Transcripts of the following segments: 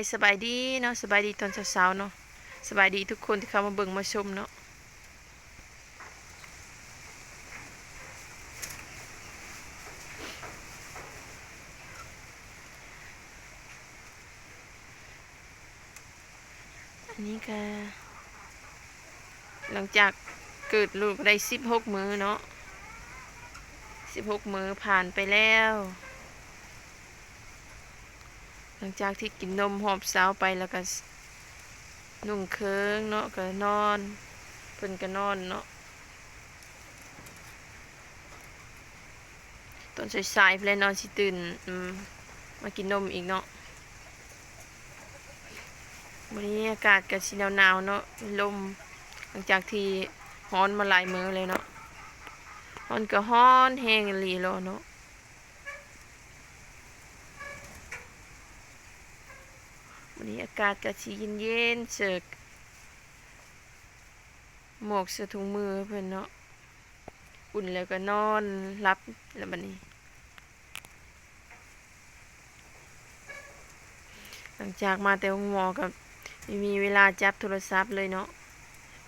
ายสบายดีเนาะสบายดีตอนเช้าๆเนาะสบายดีทุกคนที่เข้ามาเบิ่งมาชมเนาะอันนี้ก็หลังจากเกิดลูกได้สิบหกมือเนาะสิบหกมือผ่านไปแล้ว หลังจากที่กินนมหอบสาวไปแล้วก็นุ่งเคิงเนาะก็นอนเพิ่นก็นอนเนาะตอนสายๆเพนเลนอนสิตื่นมมากินนมอีกเนาะวันนี้อากาศก็สิหนาวๆเนาะลมหลังจากที่ฮ้อนมาหลายมื้อเลยเนาะฮ้อนก็ฮ้อนแห้งอีหลีแล้วเนาะ นี้อากาศก็สีเย็นๆเสิร์กหมวกเสื้อถุงมือเพื่อนเนาะอุ่นแล้วก็นอนรับแล้วบัดนี้ หลังจากมาแต่ห้องหมอกับไม่มีเวลาจับโทรศัพท์เลยเนาะ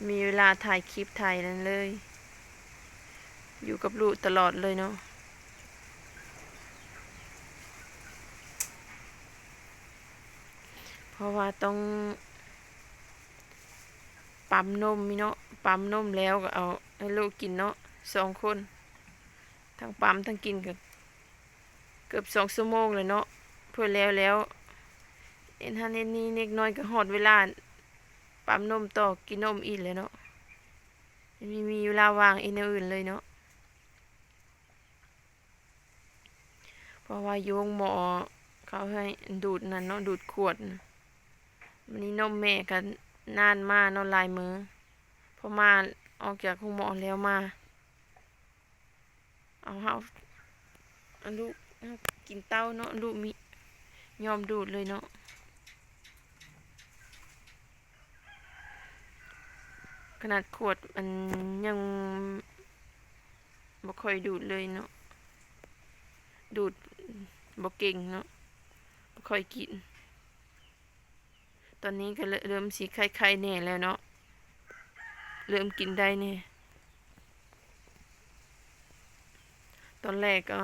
มีเวลาถ่ายคลิปถ่ายนั้นเลย อยู่กับลูกตลอดเลยเนาะ เพราะว่าต้อง ปั๊มนมมีเนาะปั๊มนมแล้วก็เอาให้ลูกกินเนาะสองคน ทั้งปั๊มทั้งกินก็เกือบสองชั่วโมงเลยเนาะเพื่อแล้วแล้วเอ็นฮันเอ็นนี่เน็กน้อยก็หอดเวลาปั๊มนมต่อกินนมอีกเลยเนาะม่มีเวลาว่างอีกแนอื่นเลยเนาะเพราะว่าโยงหมอเขาให้ดูดนั่นเนาะดูดขวดนะ วันนี้นมแม่กันนานมานอนลายมือพอมาออกจากห้องหมอแล้วมา เอาเฮาลูกกินเต้าเนาะลูกมียอมดูดเลยเนาะขนาดขวดมันยังบ่ค่อยดูดเลยเนาะดูดบ่เก่งเนาะบ่ค่อยกิน ตอนนี้ก็เริ่มสีไข่ๆแน่แล้วเนาะ เริ่มกินได้แน่ ตอนแรกก็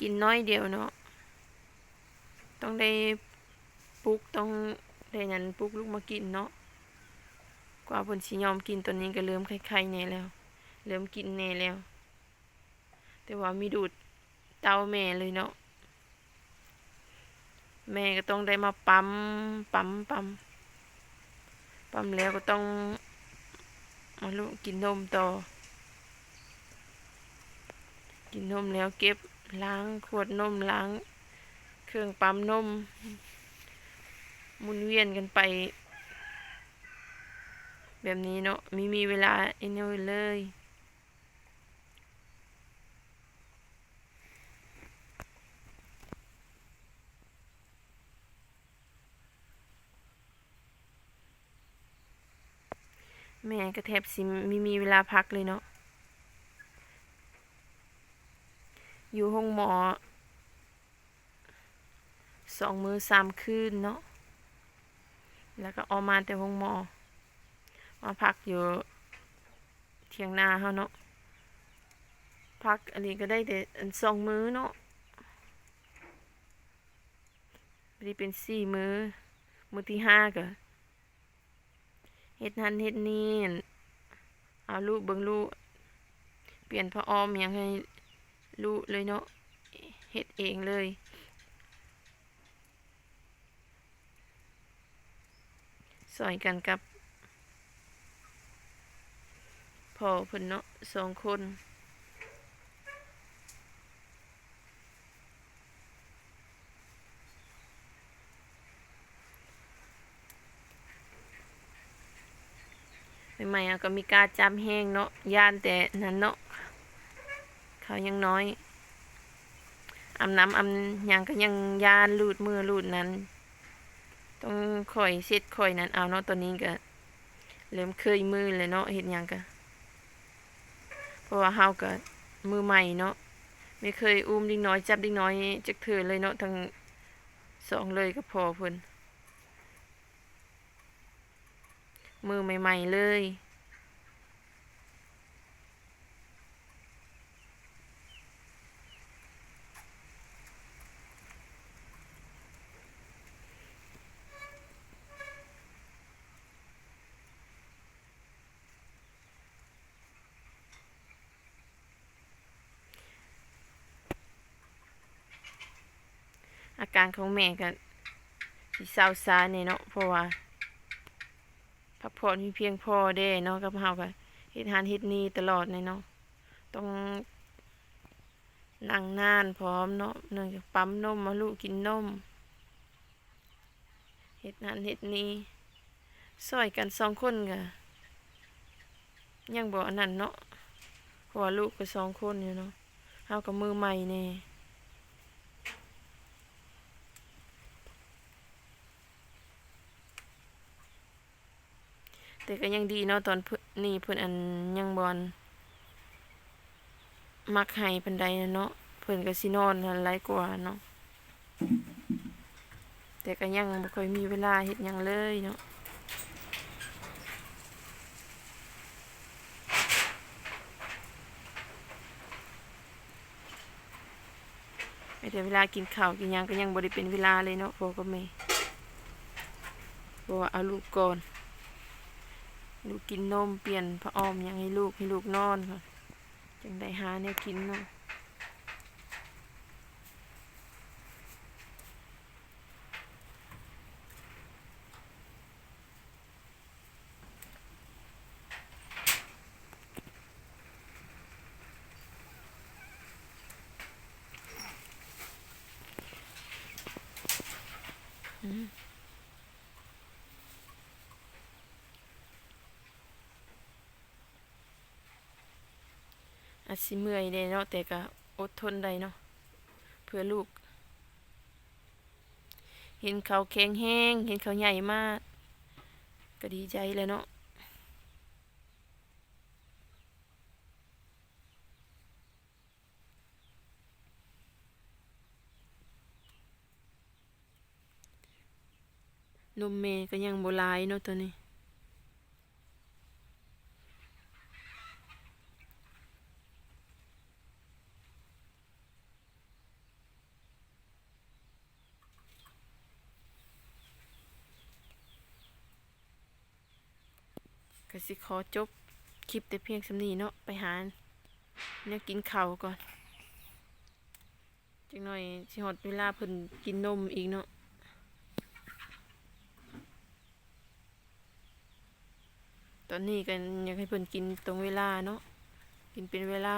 กินน้อยเดียวเนาะ ต้องได้ปลุกต้องได้นั้นปลุกลูกมากินเนาะ กว่าเพิ่นสิยอมกินตอนนี้ก็เริ่มไข่ๆแน่แล้ว เริ่มกินแน่แล้ว แต่ว่ามีดูดเตาแม่เลยเนาะ แม่ก็ต้องได้มาปั๊ม ปั๊ม ปั๊ม ปั๊มแล้วก็ต้อง มาลูกกินนมต่อ กินนมแล้วเก็บล้างขวดนมล้าง เครื่องปั๊มนมมุนเวียนกันไป แบบนี้เนาะไม่มีเวลาเอ็นยเลย ก็แทบสิไม่มีเวลาพักเลยเนาะ อยู่ห้องหมอสองมือสามคืนเนาะ แล้วก็ออกมาแต่ห้องหมอ มาพักอยู่เทียงนาเขาเนาะ พักอันนี้ก็ได้แต่สองมือเนาะไม่เป็นสี่มือ มือที่ห้าก็ เฮ็ดนั่นเฮ็ดนี่เอาลูกเบิ่งลูกเปลี่ยนผ้าอ้อมยังให้ลูกเลยเนาะเฮ็ดเองเลยสอยกันกับพ่อเพิ่นเนาะสองคน ม่ๆอะก็มีการจำแห้งเนาะย่านแต่นั้นเนาะเขายังน้อยอำน้ำอำหยังก็ยังย่านลูดมือลูดนั้น ต้องคอยเช็ดคอยนั้นเอาเนาะตอนนี้ก็เริ่มเคยมือเลยเนาะเห็นยังก็เพราะว่าเฮาก็มือใหม่เนาะไม่เคยอุ้มดิ้งน้อยจับดิ้งน้อยจักเถื่อเลยเนาะทั้งสองเลยก็พอเพิ่นมือใหม่ ๆ เลย การของแม่ก็สิเศร้าซาเนี่ยเนาะเพราะว่าพักผ่อนมีเพียงพอเด้เนาะกับเฮาก็เฮ็ดหานเฮ็ดนี่ตลอดเลยเนาะต้องนั่งนานพร้อมเนาะเนื่องจากปั๊มนมมาลูกกินนมเฮ็ดหานเฮ็ดนี่ซอยกันสองคนก็ยังบ่อันนั้นเนาะเพราะว่าลูกก็สองคนอยู่เนาะเฮาก็มือใหม่แน่ แต่ก็ยังดีเนาะตอนนี่เพิ่นอันยังบอลมักให้ปันใดเนาะเพิ่อนก็สินอนหันหลายกว่าเนาะแต่ก็ยังบ่ค่อยมีเวลาเฮ็ดหยังเลยเนาะไอ้แต่เวลากินข้าวกินยังก็ยังบ่ได้เป็นเวลาเลยเนาะพ่อกับแม่เพราะว่าเอาลูกก่อน ลูกกินนมเปลี่ยนผ้าอ้อมยังให้ลูกให้ลูกนอนค่ะจังได้หาเนี่ยกินเนาะอืม จสิเมื่อยเด้เนาะแต่ก็อดทนได้เนาะเพื่อลูก เห็นเขาแข็งแห้ง เห็นเขาใหญ่มาก ก็ดีใจเลยเนาะนมเมก็ยังโบลายเนาะตัวนี้ ก็สิขอจบคลิปแต่เพียงสำนีเนาะไปหาเนี่ยกินข้าวก่อนจังหน่อยสิหอดเวลาเพิ่นกินนมอีกเนาะตอนนี้กันอยากให้เพิ่นกินตรงเวลาเนาะกินเป็นเวลา